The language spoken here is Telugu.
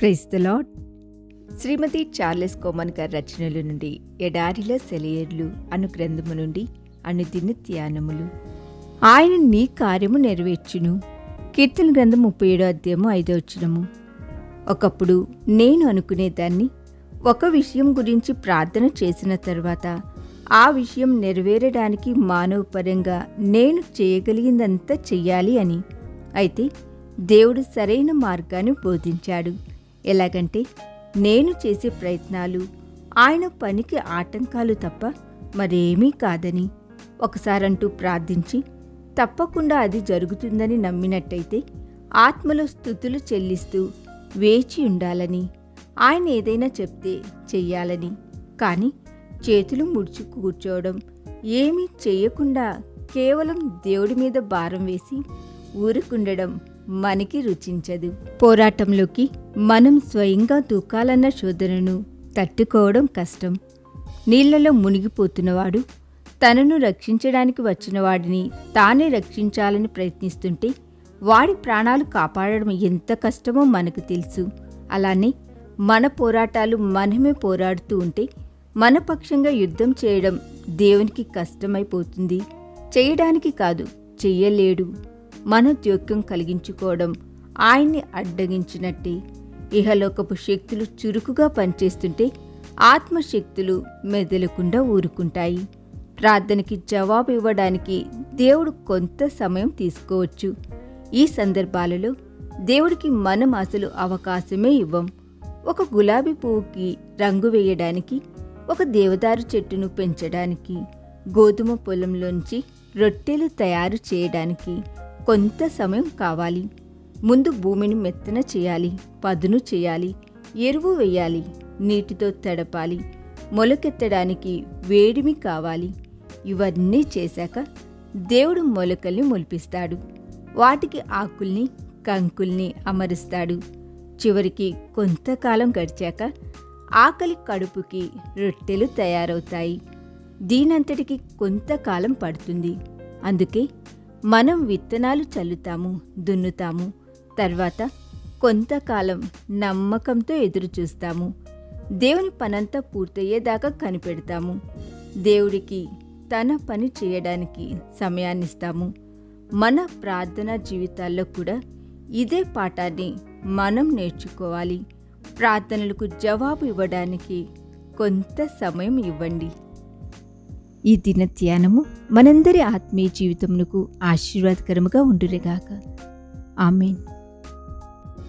Praise the Lord Shrimati Charles Cowman గారి రచనల నుండి ఎడారిలో సెలయర్లు అను గ్రంథము నుండి అనుదిన ధ్యానములు. ఆయన నీ కార్యము నెరవేర్చును. కీర్తన గ్రంథం ముప్పై ఏడో అధ్యాయము ఐదో వచ్చినము ఒకప్పుడు నేను అనుకునేదాన్ని ఒక విషయం గురించి ప్రార్థన చేసిన తర్వాత ఆ విషయం నెరవేరడానికి మానవపరంగా నేను చేయగలిగిందంతా చెయ్యాలి అని. అయితే దేవుడు సరైన మార్గాన్ని బోధించాడు. ఎలాగంటే నేను చేసే ప్రయత్నాలు ఆయన పనికి ఆటంకాలు తప్ప మరేమీ కాదని. ఒకసారంటూ ప్రార్థించి తప్పకుండా అది జరుగుతుందని నమ్మినట్టయితే ఆత్మలో స్థుతులు చెల్లిస్తూ వేచి ఉండాలని ఆయన ఏదైనా చెప్తే చెయ్యాలని. కానీ చేతులు ముడుచు కూర్చోవడం ఏమీ చేయకుండా కేవలం దేవుడి మీద భారం వేసి ఊరుకుండడం మనకి రుచించదు. పోరాటంలోకి మనం స్వయంగా తూకాలన్న శోధనను తట్టుకోవడం కష్టం. నీళ్ళలో మునిగిపోతున్నవాడు తనను రక్షించడానికి వచ్చిన వాడిని తానే రక్షించాలని ప్రయత్నిస్తుంటే వాడి ప్రాణాలు కాపాడడం ఎంత కష్టమో మనకు తెలుసు. అలానే మన పోరాటాలు మనమే పోరాడుతూ ఉంటే మన పక్షంగా యుద్ధం చేయడం దేవునికి కష్టమైపోతుంది. చేయడానికి కాదు చెయ్యలేడు. మన జోక్యం కలిగించుకోవడం ఆయన్ని అడ్డగించినట్టే. ఇహలోకపు శక్తులు చురుకుగా పనిచేస్తుంటే ఆత్మశక్తులు మెదలకుండా ఊరుకుంటాయి. ప్రార్థనకి జవాబు ఇవ్వడానికి దేవుడు కొంత సమయం తీసుకోవచ్చు. ఈ సందర్భాలలో దేవుడికి మనం అసలు అవకాశమే ఇవ్వం. ఒక గులాబీ పువ్వుకి రంగు వేయడానికి ఒక దేవదారు చెట్టును పెంచడానికి గోధుమ పొలంలోంచి రొట్టెలు తయారు చేయడానికి కొంత సమయం కావాలి. ముందు భూమిని మెత్తన చేయాలి పదును చేయాలి ఎరువు వేయాలి నీటితో తడపాలి మొలకెత్తడానికి వేడిమి కావాలి. ఇవన్నీ చేశాక దేవుడు మొలకల్ని మొలిపిస్తాడు. వాటికి ఆకుల్ని కంకుల్ని అమరుస్తాడు. చివరికి కొంతకాలం గడిచాక ఆకలి కడుపుకి రొట్టెలు తయారవుతాయి. దీనంతటికి కొంతకాలం పడుతుంది. అందుకే మనం విత్తనాలు చల్లుతాము దున్నుతాము తర్వాత కొంతకాలం నమ్మకంతో ఎదురుచూస్తాము. దేవుని పనంతా పూర్తయ్యేదాకా కనిపెడతాము. దేవుడికి తన పని చేయడానికి సమయాన్నిస్తాము. మన ప్రార్థనా జీవితాల్లో కూడా ఇదే పాఠాన్ని మనం నేర్చుకోవాలి. ప్రార్థనలకు జవాబు ఇవ్వడానికి కొంత సమయం ఇవ్వండి. ఈ దిన ధ్యానము మనందరి ఆత్మీయ జీవితమునకు ఆశీర్వాదకరముగా ఉండురేగాక ఆమెన్.